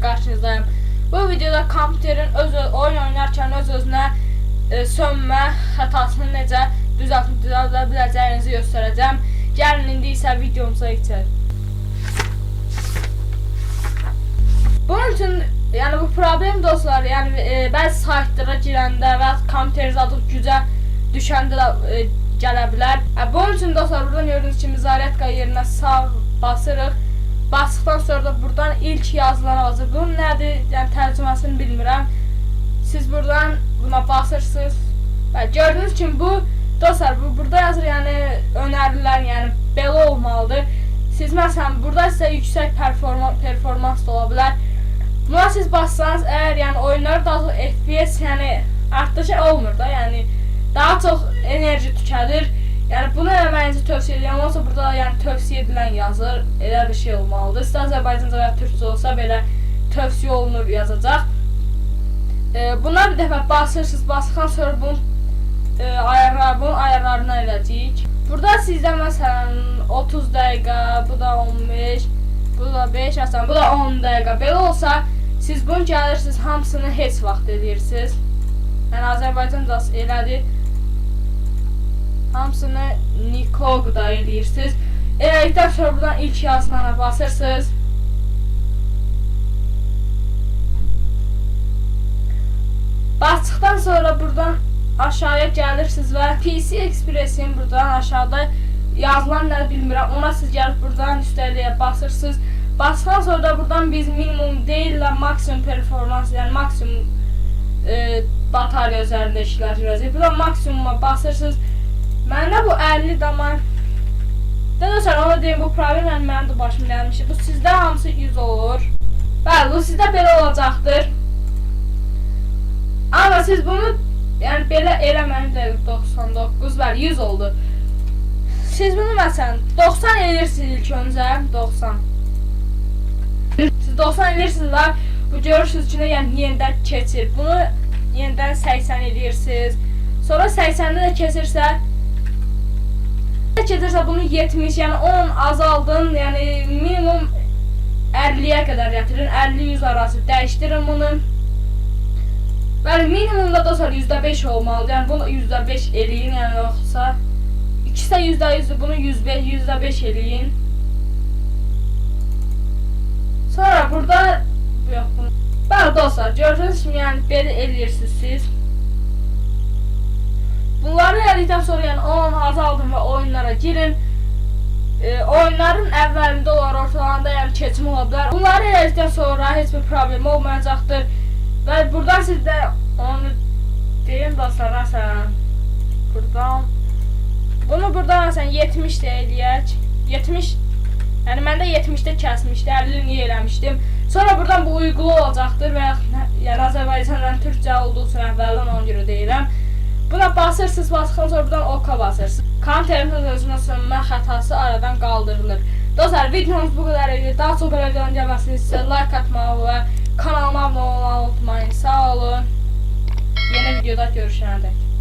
karşınızdayım. Bu videoda kompüterin öz oyun oynarkən öz özünə e, sönmə xətasını necə düzəltib düzəldə biləcəyinizi göstərəcəm. Gəlin indi isə videomuza keçək. Bunun üçün yəni bu problem dostlar, yəni e, bəzi saytlara girəndə və kompüter zadı gücə düşəndə də e, gələ bilər. E, bunun üçün dostlar buradan gördüyünüz kimi zaryadka yerinə sağ basırıq. Basdıqdan sonra da buradan ilk yazılan hazır. Bunun nədir? Yəni tərcüməsini bilmirəm. Siz buradan buna basırsınız. Və gördüyünüz kimi bu dostlar bu burada yazır yəni önərilər, yəni belə olmalıdır. Siz məsələn burada sizə yüksək performans performans da ola bilər. Buna siz bassanız əgər yəni oyunlar daha çox FPS yəni artdıqca olmur da, yəni daha çox enerji tükədir. Olsa burada yəni tövsiyə edilən yazır. Elə bir şey olmalıdır. İstər Azərbaycanca və türkcə olsa belə tövsiyə olunur yazacaq. E, buna bir dəfə basırsınız. Basdıqdan sonra bunun e, ayarlar, bunun ayarlarını eləcəyik. Burada sizdə məsələn 30 dəqiqə, bu da 15, bu da 5 asan, bu da 10 dəqiqə. Belə olsa siz bunu gəlirsiniz, hamısını heç vaxt edirsiniz. Yəni Azərbaycancası elədir. Hamısını Nikoqda eləyirsiniz. Elədikdən sonra buradan ilk yazılana basırsınız. Basdıqdan sonra buradan aşağıya gəlirsiniz və PC Express-in buradan aşağıda yazılan nə bilmirəm. Ona siz gəlib buradan üstəliyə basırsınız. Basdıqdan sonra da buradan biz minimum deyil maksimum performans, yəni maksimum e, batarya üzərində işlər görəcək. Buradan maksimuma basırsınız. Məndə bu 50 damar sonra ona deyim bu problem yəni mənim də başım gəlmişdi. Bu sizdə hamısı 100 olur. Bəli, bu sizdə belə olacaqdır. Amma siz bunu yəni belə eləməyin də 99, bəli 100 oldu. Siz bunu məsələn 90 eləyirsiniz ilk öncə, 90. Siz 90 eləyirsiniz və bu görürsünüz ki, yəni yenidən keçir. Bunu yenidən 80 eləyirsiniz. Sonra 80-də də keçirsə keçirsə bunu 70, yəni 10 azaldın, yəni minimum 50-yə qədər gətirin, 50-100 arası dəyişdirin bunu. Bəli, minimumda da sonra %5 olmalıdır, yəni bunu %5 eləyin, yəni yoxsa ikisi də %100, bunu %5, %5 eləyin. Sonra burada yox, bunu Bəli dostlar, gördüyünüz kimi yəni belə eləyirsiniz siz. Bunları elədikdən sonra yəni onu azaldın və oyunlara girin. E, oyunların əvvəlində olar, ortalarında yəni keçim ola bilər. Bunları elədikdən sonra heç bir problem olmayacaqdır. Və buradan siz də onu deyim dostlar, məsələn, buradan bunu buradan məsələn 70 də eləyək. 70 Yəni məndə 70-də kəsmişdi, 50 niyə eləmişdim. Sonra buradan bu uygulu olacaqdır və yəni Azərbaycandan türkcə olduğu üçün əvvəldən ona görə deyirəm. Buna basırsınız, basdıqdan sonra buradan oka basırsınız. Konterin özünə sönmə xətası aradan qaldırılır. Dostlar, videomuz bu qədər idi. Daha çox belə videonun gəlməsini istəyirəm. Like atmağı və kanalıma abunə olmağı unutmayın. Sağ olun. Yeni videoda görüşənə dək.